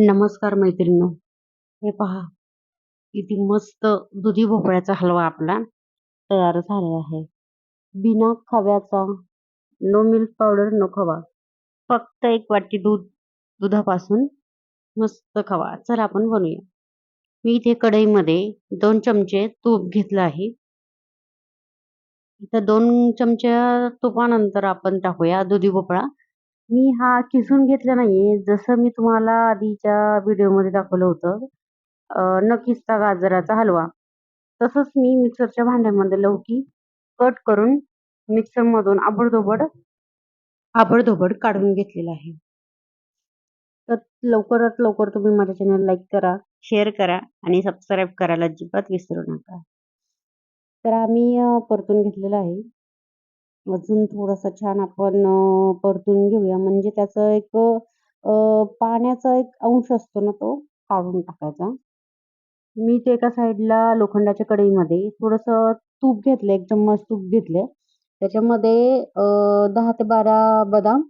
नमस्कार मैत्रिणींनो. हे पहा. किती मस्त दुधी भोपळ्याचा हलवा आपला तयार झालेला आहे. बिना खव्याचा नो मिल्क पावडर नो खवा. फक्त एक वाटी दूध दुधापासून मस्त खवा. चला आपण बनवूया. मी इथे कढईमध्ये दोन चमचे तूप घेतलं आहे. इथं दोन चमच्या तुपानंतर आपण टाकूया दुधी भोपळा. मी हा किसून घेतला नाहीये. जसं मी तुम्हाला आधीच्या व्हिडिओमध्ये दाखवलं होतं अं, न किसता गाजराचा हलवा. तसंच मी मिक्सरच्या भांड्यामध्ये लवकी कट करून मिक्सरमधून आबडधोबड आबडधोबड काढून घेतलेला आहे. तर लवकरात लवकर तुम्ही माझ्या चॅनल लाईक करा शेअर करा आणि सबस्क्राईब करायला अजिबात विसरू नका. तर आम्ही परतून घेतलेलं आहे. अजून थोडासा छान आपण परतून घेऊया. म्हणजे त्याचं एक पाण्याचा एक अंश असतो ना तो काढून टाकायचा. मी ते एका साईडला लोखंडाच्या कढईमध्ये थोडंसं तूप घेतलं एक चम्मच तूप घेतले त्याच्यामध्ये दहा ते बारा बदाम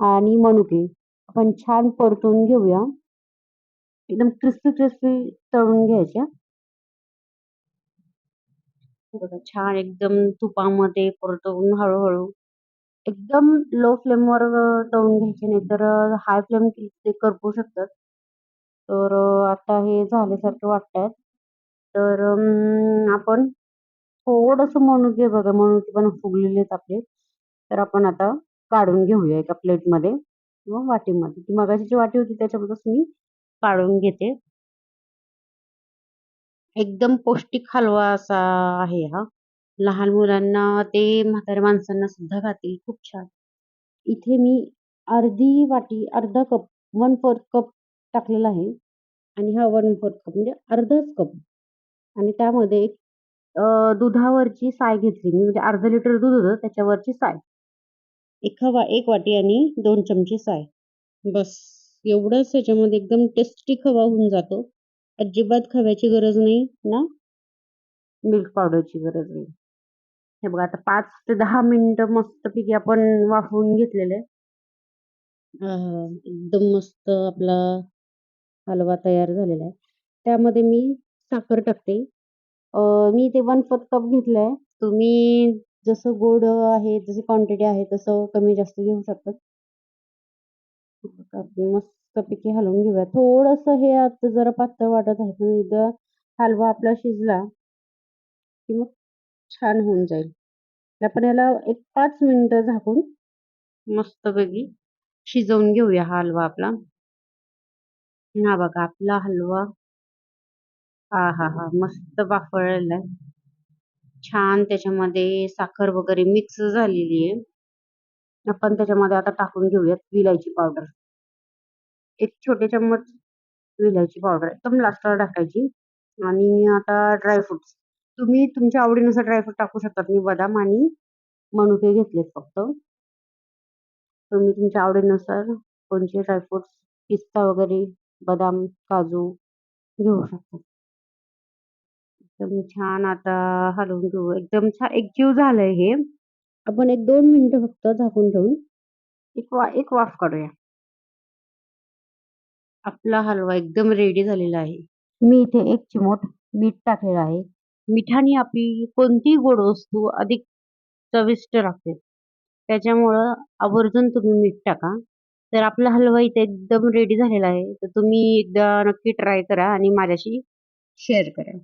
आणि मनुके. आपण छान परतून घेऊया. एकदम क्रिस्पी क्रिस्पी तळून घ्यायच्या. हे बघा छान एकदम तुपामध्ये परतवून हळूहळू एकदम लो फ्लेमवर तळून घ्यायचे नाही तर हाय फ्लेम केली ते करपू शकतात. तर आता हे झाल्यासारखं वाटतायत तर आपण थोडंसं मनुके बघा मनुके पण फुगलेले आहेत आपले. तर आपण आता काढून घेऊया एका प्लेटमध्ये किंवा वाटीमध्ये. ती मगाची जी वाटी होती त्याच्यामध्येच मी काढून घेते. एकदम पौष्टिक हलवा असा आहे हा. लहान मुलांना ते म्हाताऱ्या माणसांना सुद्धा खातील. खूप छान. इथे मी अर्धी वाटी अर्धा कप वन फोर्थ कप टाकलेला आहे. आणि हा वन फोर्थ कप म्हणजे अर्धाच कप आणि त्यामध्ये एक दुधावरची साय घेतली मी. म्हणजे अर्धा लिटर दूध होतं त्याच्यावरची साय. एक वा एक वाटी आणि दोन चमचे साय. बस. एवढंच त्याच्यामध्ये एकदम टेस्टी खवा होऊन जातो. अजिबात खव्याची गरज नाही ना? मिल्क पावडरची गरज नाही. हे बघा आता पाच ते दहा मिनिटं मस्तपैकी आपण वाफवून घेतलेले आहा, एकदम मस्त आपला हलवा तयार झालेला आहे. त्यामध्ये मी साखर टाकते. मी ते वन फोर्थ कप घेतलाय तुम्ही जसं गोड आहे जशी क्वांटिटी आहे तसं कमी जास्त घेऊ शकतात आपण मस्तपैकी हलवून घेऊया. थोडंसं हे आता जरा पातळ वाटत आहे पण एकदा हलवा आपला शिजला की मग छान होऊन जाईल. आपण याला एक पाच मिनिटं झाकून मस्तपैकी शिजवून घेऊया हा हलवा आपला. हा बघा आपला हलवा हा हा हा मस्त वाफळलेला आहे छान त्याच्यामध्ये साखर वगैरे मिक्स झालेली आहे. आपण त्याच्यामध्ये आता टाकून घेऊयात विलायची पावडर एक छोटे चम्मच विलायची पावडर एकदम लास्टला टाकायची. आणि आता ड्रायफ्रुट्स तुम्ही तुमच्या आवडीनुसार ड्रायफ्रूट टाकू शकतात मी बदाम आणि मनुके घेतलेत फक्त. तुम्ही तुमच्या आवडीनुसार कोणते ड्रायफ्रुट्स पिस्ता वगैरे बदाम काजू घेऊ शकता. एकदम छान आता हलवून घेऊ. एकदम छान एकजीव झालंय हे. आपण एक दोन मिनिटं फक्त झाकून ठेवून एक वा एक वाफ काढूया. आपला हलवा एकदम रेडी झालेला आहे. मी इथे एक चिमूट मीठ टाकलेलं आहे. मिठाने आपली कोणतीही गोड वस्तू अधिक चविष्ट लागते त्याच्यामुळं आवर्जून तुम्ही मीठ टाका. तर आपला हलवा इथे एकदम रेडी झालेला आहे. तर तुम्ही एकदा नक्की ट्राय करा आणि माझ्याशी शेअर करा.